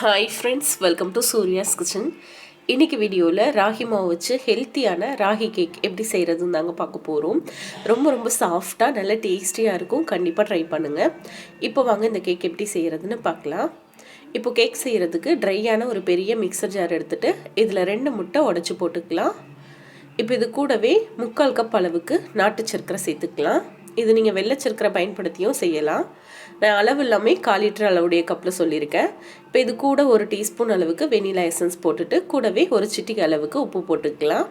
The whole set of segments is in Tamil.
Hi friends welcome to Surya's kitchen இன்றைக்கி வீடியோவில் ராகி மாவு வச்சு ஹெல்த்தியான ராகி கேக் எப்படி செய்கிறதுன்னு தாங்க பார்க்க போகிறோம் ரொம்ப ரொம்ப சாஃப்டாக நல்ல டேஸ்டியாக இருக்கும். கண்டிப்பாக ட்ரை பண்ணுங்கள் இப்போ வாங்க இந்த கேக் எப்படி செய்கிறதுன்னு பார்க்கலாம். இப்போ கேக் செய்கிறதுக்கு ட்ரையான ஒரு பெரிய மிக்சர் ஜார் எடுத்துகிட்டு இதில் ரெண்டு முட்டை உடச்சி போட்டுக்கலாம். இப்போ இது கூடவே முக்கால் கப் அளவுக்கு நாட்டு சர்க்கரை சேர்த்துக்கலாம். இது நீங்கள் வெள்ளை சர்க்கரை பயன்படுத்தியும் செய்யலாம். நான் அளவு எல்லாமே கால் லிட்டர் அளவுடைய கப்பில் சொல்லியிருக்கேன். இப்போ இது கூட ஒரு டீஸ்பூன் அளவுக்கு வெனிலா எசன்ஸ் போட்டுட்டு கூடவே ஒரு சிட்டிக்கு அளவுக்கு உப்பு போட்டுக்கலாம்.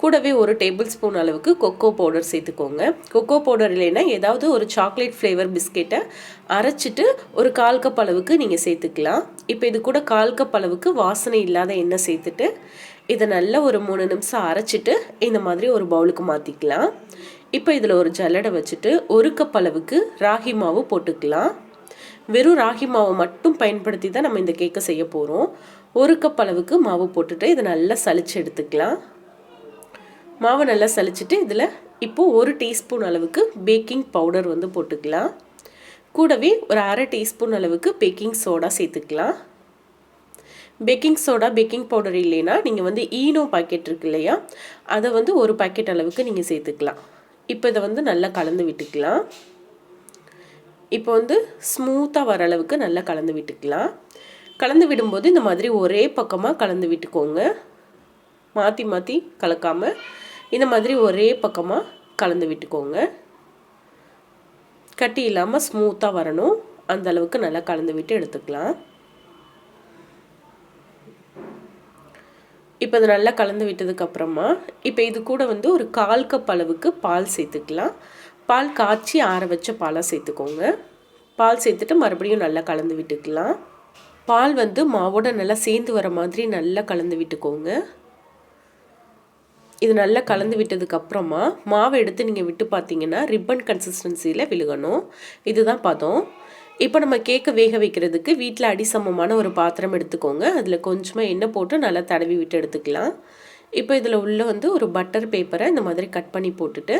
கூடவே ஒரு டேபிள் ஸ்பூன் அளவுக்கு கொக்கோ பவுடர் சேர்த்துக்கோங்க. கொக்கோ பவுடர் இல்லைன்னா ஏதாவது ஒரு சாக்லேட் ஃப்ளேவர் பிஸ்கெட்டை அரைச்சிட்டு ஒரு கால் கப் அளவுக்கு நீங்கள் சேர்த்துக்கலாம். இப்போ இது கூட கால் கப் அளவுக்கு வாசனை இல்லாத எண்ணெய் சேர்த்துட்டு இதை நல்லா ஒரு மூணு நிமிஷம் அரைச்சிட்டு இந்த மாதிரி ஒரு பவுலுக்கு மாற்றிக்கலாம் இப்போ இதில் ஒரு ஜல்லடை வச்சுட்டு ஒரு கப் அளவுக்கு ராகி மாவு போட்டுக்கலாம். வெறும் ராகி மாவை மட்டும் பயன்படுத்தி தான் நம்ம இந்த கேக்கை செய்ய போகிறோம் ஒரு கப் அளவுக்கு மாவு போட்டுட்டு இதை நல்லா சளிச்சு எடுத்துக்கலாம். மாவை நல்லா சளிச்சுட்டு இதில் இப்போது ஒரு டீஸ்பூன் அளவுக்கு பேக்கிங் பவுடர் வந்து போட்டுக்கலாம். கூடவே ஒரு அரை டீஸ்பூன் அளவுக்கு பேக்கிங் சோடா சேர்த்துக்கலாம். பேக்கிங் சோடா பேக்கிங் பவுடர் இல்லைன்னா நீங்கள் வந்து ஈனோ பாக்கெட் இருக்கு இல்லையா? அதை வந்து ஒரு பாக்கெட் அளவுக்கு நீங்கள் சேர்த்துக்கலாம். இப்போ இதை வந்து நல்லா கலந்து விட்டுக்கலாம். இப்போ வந்து ஸ்மூத்தாக வர அளவுக்கு நல்லா கலந்து விட்டுக்கலாம். கலந்து விடும்போது இந்த மாதிரி ஒரே பக்கமாக கலந்து விட்டுக்கோங்க. மாற்றி மாற்றி கலக்காமல் இந்த மாதிரி ஒரே பக்கமாக கலந்து விட்டுக்கோங்க. கட்டி இல்லாமல் ஸ்மூத்தாக வரணும். அந்த அளவுக்கு நல்லா கலந்து விட்டு எடுத்துக்கலாம். இப்போ இது நல்லா கலந்து விட்டதுக்கப்புறமா இப்போ இது கூட வந்து ஒரு கால் கப் அளவுக்கு பால் சேர்த்துக்கலாம். பால் காய்ச்சி ஆற வச்ச பாலாக சேர்த்துக்கோங்க. பால் சேர்த்துட்டு மறுபடியும் நல்லா கலந்து விட்டுக்கலாம். பால் வந்து மாவோட நல்லா சேர்ந்து வர மாதிரி நல்லா கலந்து விட்டுக்கோங்க. இது நல்லா கலந்து விட்டதுக்கப்புறமா மாவை எடுத்து நீங்கள் விட்டு பார்த்தீங்கன்னா ரிப்பன் கன்சிஸ்டன்சியில் விழுகணும். இதுதான் பார்த்தோம் இப்போ நம்ம கேக்கை வேக வைக்கிறதுக்கு வீட்டில் அடிசமமான ஒரு பாத்திரம் எடுத்துக்கோங்க. அதில் கொஞ்சமாக எண்ணெய் போட்டு நல்லா தடவி விட்டு எடுத்துக்கலாம். இப்போ இதில் உள்ள வந்து ஒரு பட்டர் பேப்பரை இந்த மாதிரி கட் பண்ணி போட்டுட்டு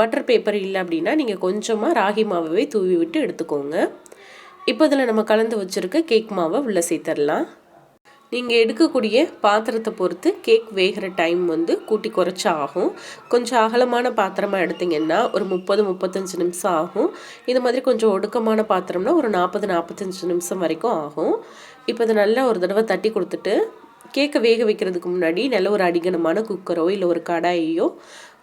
பட்டர் பேப்பர் இல்லை அப்படின்னா நீங்கள் கொஞ்சமாக ராகி மாவை தூவி விட்டு எடுத்துக்கோங்க. இப்போ இதில் நம்ம கலந்து வச்சுருக்க கேக் மாவை உள்ளே சேர்த்துடலாம். நீங்கள் எடுக்கக்கூடிய பாத்திரத்தை பொறுத்து கேக் வேகிற டைம் வந்து கூட்டி குறைச்சா ஆகும். கொஞ்சம் அகலமான பாத்திரமாக எடுத்திங்கன்னா ஒரு முப்பது முப்பத்தஞ்சு நிமிஷம் ஆகும். இது மாதிரி கொஞ்சம் ஒடுக்கமான பாத்திரம்னா ஒரு நாற்பது நாற்பத்தஞ்சு நிமிஷம் வரைக்கும் ஆகும். இப்போ இதை நல்லா ஒரு தடவை தட்டி கொடுத்துட்டு கேக்கை வேக வைக்கிறதுக்கு முன்னாடி நல்ல ஒரு அடிகனமான குக்கரோ இல்லை ஒரு கடாயையோ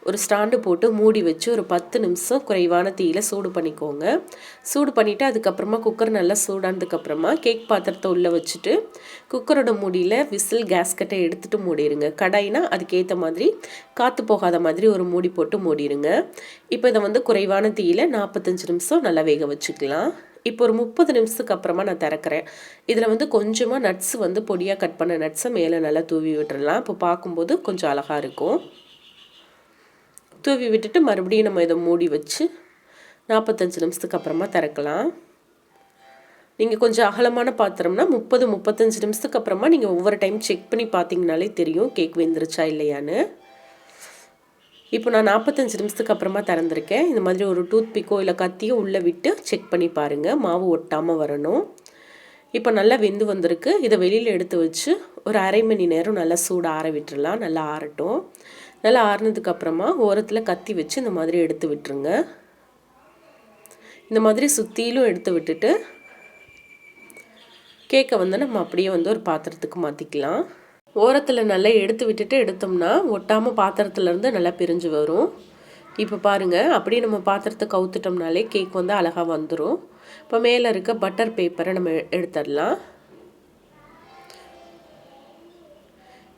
ஒரு ஸ்டாண்டு போட்டு மூடி வச்சு ஒரு பத்து நிமிஷம் குறைவான தீயில் சூடு பண்ணிக்கோங்க. சூடு பண்ணிவிட்டு அதுக்கப்புறமா குக்கர் நல்லா சூடானதுக்கப்புறமா கேக் பாத்திரத்தை உள்ளே வச்சுட்டு குக்கரோட மூடியில் விசில் கேஸ்கட்டை எடுத்துகிட்டு மூடிடுங்க கடாயினா அதுக்கேற்ற மாதிரி காற்று போகாத மாதிரி ஒரு மூடி போட்டு மூடிடுங்க இப்போ இதை வந்து குறைவான தீயில் நாற்பத்தஞ்சு நிமிஷம் நல்லா வேக வச்சுக்கலாம். இப்போ ஒரு முப்பது நிமிஷத்துக்கு அப்புறமா நான் திறக்கிறேன். இதில் வந்து கொஞ்சமாக நட்ஸ் வந்து பொடியாக கட் பண்ண நட்ஸை மேலே நல்லா தூவி விட்டுறலாம். இப்போ பார்க்கும்போது கொஞ்சம் அழகாக இருக்கும். தூவி விட்டுட்டு மறுபடியும் நம்ம இதை மூடி வச்சு நாற்பத்தஞ்சு நிமிஷத்துக்கு அப்புறமா திறக்கலாம். நீங்கள் கொஞ்சம் அகலமான பாத்திரம்னா முப்பது முப்பத்தஞ்சு நிமிஷத்துக்கு அப்புறமா நீங்கள் ஒவ்வொரு டைம் செக் பண்ணி பார்த்தீங்கனாலே தெரியும் கேக் வெந்துருச்சா இல்லையான்னு. இப்போ நான் நாற்பத்தஞ்சு நிமிஷத்துக்கு அப்புறமா திறந்துருக்கேன். இந்த மாதிரி ஒரு டூத் பிக்கோ இல்லை கத்தியோ உள்ளே விட்டு செக் பண்ணி பாருங்கள் மாவு ஒட்டாமல் வரணும். இப்போ நல்லா வெந்து வந்திருக்கு. இதை வெளியில் எடுத்து வச்சு ஒரு அரை மணி நேரம் நல்லா சூடாக ஆற விட்டுடலாம் நல்லா ஆறட்டும். நல்லா ஆறுனதுக்கப்புறமா ஓரத்தில் கத்தி வச்சு இந்த மாதிரி எடுத்து விட்டுருங்க. இந்த மாதிரி சுற்றிலும் எடுத்து விட்டுட்டு கேக்கை வந்து நம்ம அப்படியே வந்து ஒரு பாத்திரத்துக்கு மாற்றிக்கலாம் ஓரத்தில் நல்லா எடுத்து விட்டுட்டு எடுத்தோம்னா ஒட்டாமல் பாத்திரத்துலேருந்து நல்லா பிரிஞ்சு வரும். இப்போ பாருங்கள் அப்படியே நம்ம பாத்திரத்தை கவுத்துட்டோம்னாலே கேக் வந்து அழகாக வந்துடும் இப்போ மேலே இருக்க பட்டர் பேப்பரை நம்ம எடுத்துடலாம்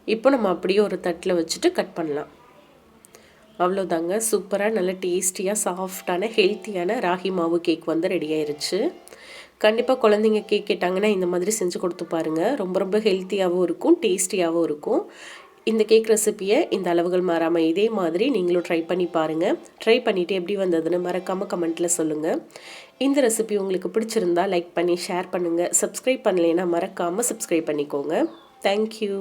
இப்போ நம்ம அப்படியே ஒரு தட்டில் வச்சுட்டு கட் பண்ணலாம். அவ்வளோதாங்க. சூப்பராக நல்ல டேஸ்டியாக சாஃப்டான ஹெல்த்தியான ராகி மாவு கேக் வந்து ரெடி ஆயிருச்சு. கண்டிப்பாக குழந்தைங்க கேக் கேட்டாங்கன்னா இந்த மாதிரி செஞ்சு கொடுத்து பாருங்கள் ரொம்ப ரொம்ப ஹெல்த்தியாகவும் இருக்கும் டேஸ்டியாகவும் இருக்கும். இந்த கேக் ரெசிப்பியை இந்த அளவுகள் மாறாமல் இதே மாதிரி நீங்களும் ட்ரை பண்ணி பாருங்கள் ட்ரை பண்ணிவிட்டு எப்படி வந்ததுன்னு மறக்காமல் கமெண்ட்டில் சொல்லுங்கள் இந்த ரெசிபி உங்களுக்கு பிடிச்சிருந்தா லைக் பண்ணி ஷேர் பண்ணுங்கள் சப்ஸ்கிரைப் பண்ணலைன்னா மறக்காமல் சப்ஸ்கிரைப் பண்ணிக்கோங்க. தேங்க்யூ